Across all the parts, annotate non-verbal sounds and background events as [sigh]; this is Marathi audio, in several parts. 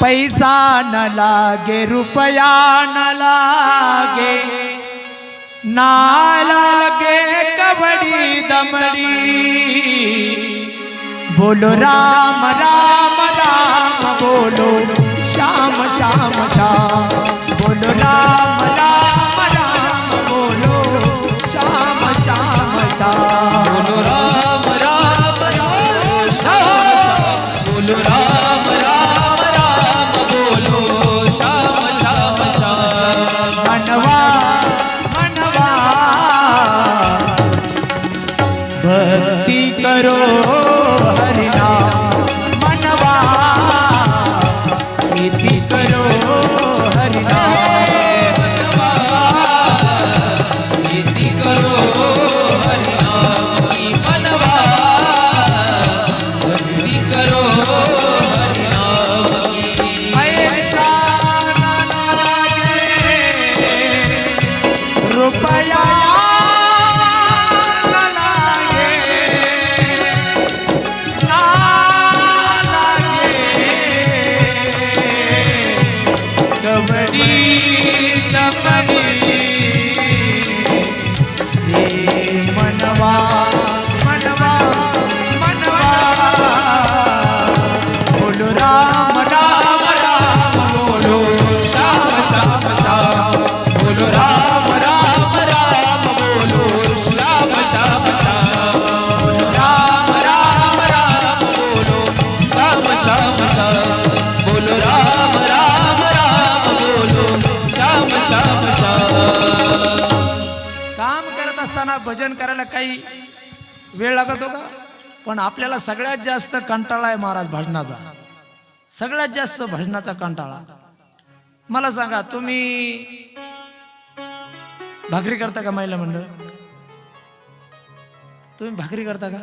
पैसा न लागे रुपया न लागे ना लागे कबडी दमडी। बोलो राम राम राम बोलो श्याम श्याम श्याम। बोलो राम राम राम बोलो श्याम श्याम श्याम। करो চাপানি। असताना भजन करायला काही वेळ लागत होता? पण आपल्याला सगळ्यात जास्त कंटाळा आहे महाराज भजनाचा. सगळ्यात जास्त भजनाचा कंटाळा. मला सांगा तुम्ही भाकरी करता का महिला मंडळ? तुम्ही भाकरी करता का?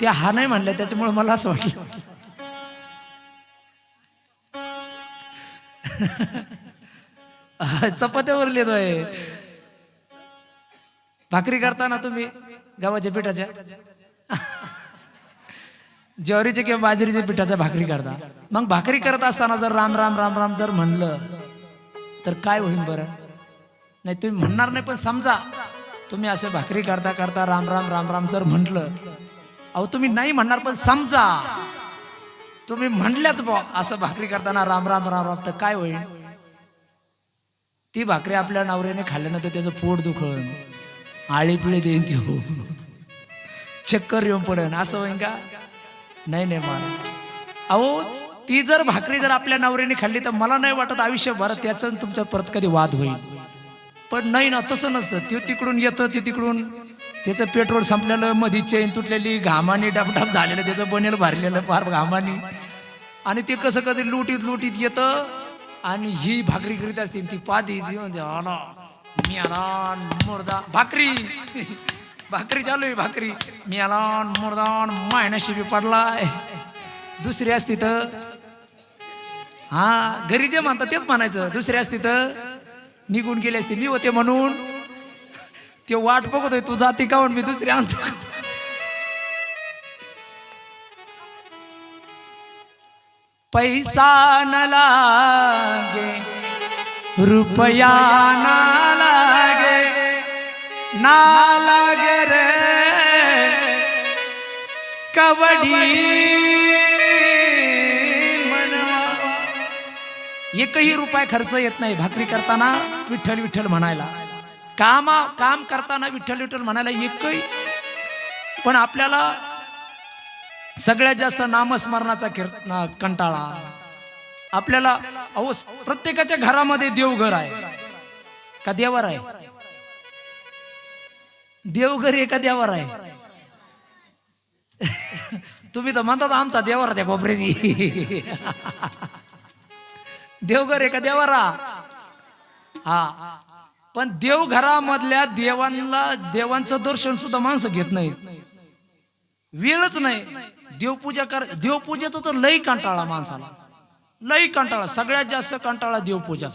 त्या हा नाही म्हणल्या त्याच्यामुळे मला असं वाटलं. [laughs] चपात्यावर लिहितोय भाकरी करताना तुम्ही? गव्हाच्या पिठाच्या? ज्वारीच्या किंवा बाजरीच्या पिठाच्या भाकरी करता. मग भाकरी करत असताना जर राम राम राम राम जर म्हणलं तर काय होईल बरं? नाही तुम्ही म्हणणार नाही पण समजा तुम्ही असे भाकरी करता करता राम राम राम राम जर म्हटलं अहो तुम्ही नाही म्हणणार पण समजा तुम्ही म्हणल्याच बा असं भाकरी करताना राम राम राम राम तर काय होईल ती भाकरी आपल्या नवऱ्याने खाल्ल्यानंतर त्याचं पोट दुखण आळीपिळी देईन ती हो चक्कर येऊन पडेन असं होईन का? नाही नाही मला अहो ती जर भाकरी जर आपल्या नवऱ्याने खाल्ली तर मला नाही वाटत आयुष्यभर त्याचं तुमच्या परत कधी वाद होईल. पण नाही ना तसं नसतं. ते तिकडून येतं ते तिकडून. त्याचं पेट्रोल संपलेलं मधी चेन तुटलेली घामानी डबडब झालेलं त्याचं बनेल भरलेलं फार घामानी. आणि ते कसं कधी लुटीत लुटीत येतं आणि ही भाकरी करीत असते ती पादी देऊन म्हणते, आला मी आला मुर्दा भाकरी. भाकरी चालू आहे भाकरी. मी आला मुर्दा माय नशिबी पडलाय. दुसरी असती तर हा घरी जे म्हणतात तेच म्हणायचं. दुसरी असती तर निघून गेली असती. मी होते म्हणून. ते वाट बघतोय तू जाती का म्हणून मी दुसरी आणतो. पैसा न लागे रुपया ना लागे ना लागे रे कबड्डी एकही रुपया खर्च येत नाही भाकरी करताना विठ्ठल विठ्ठल म्हणायला. कामा काम करताना विठ्ठल विठ्ठल म्हणायला एकही. पण आपल्याला सगळ्यात जास्त नामस्मरणाचा कंटाळा. आपल्याला अहो प्रत्येकाच्या घरामध्ये देवघर आहे. का देवर आहे? देवघर आहे का देवर आहे? तुम्ही तर म्हणतात आमचा देवर त्या कोपऱ्यानी देवघर आहे का देवारा? हा. पण देवघरामधल्या देवांना देवांचं दर्शन सुद्धा माणसं घेत नाही वेळच नाही. देवपूजा कर देवपूजेचा तर लई कंटाळा माणसाला. लई कंटाळा सगळ्यात जास्त कंटाळा देवपूजा.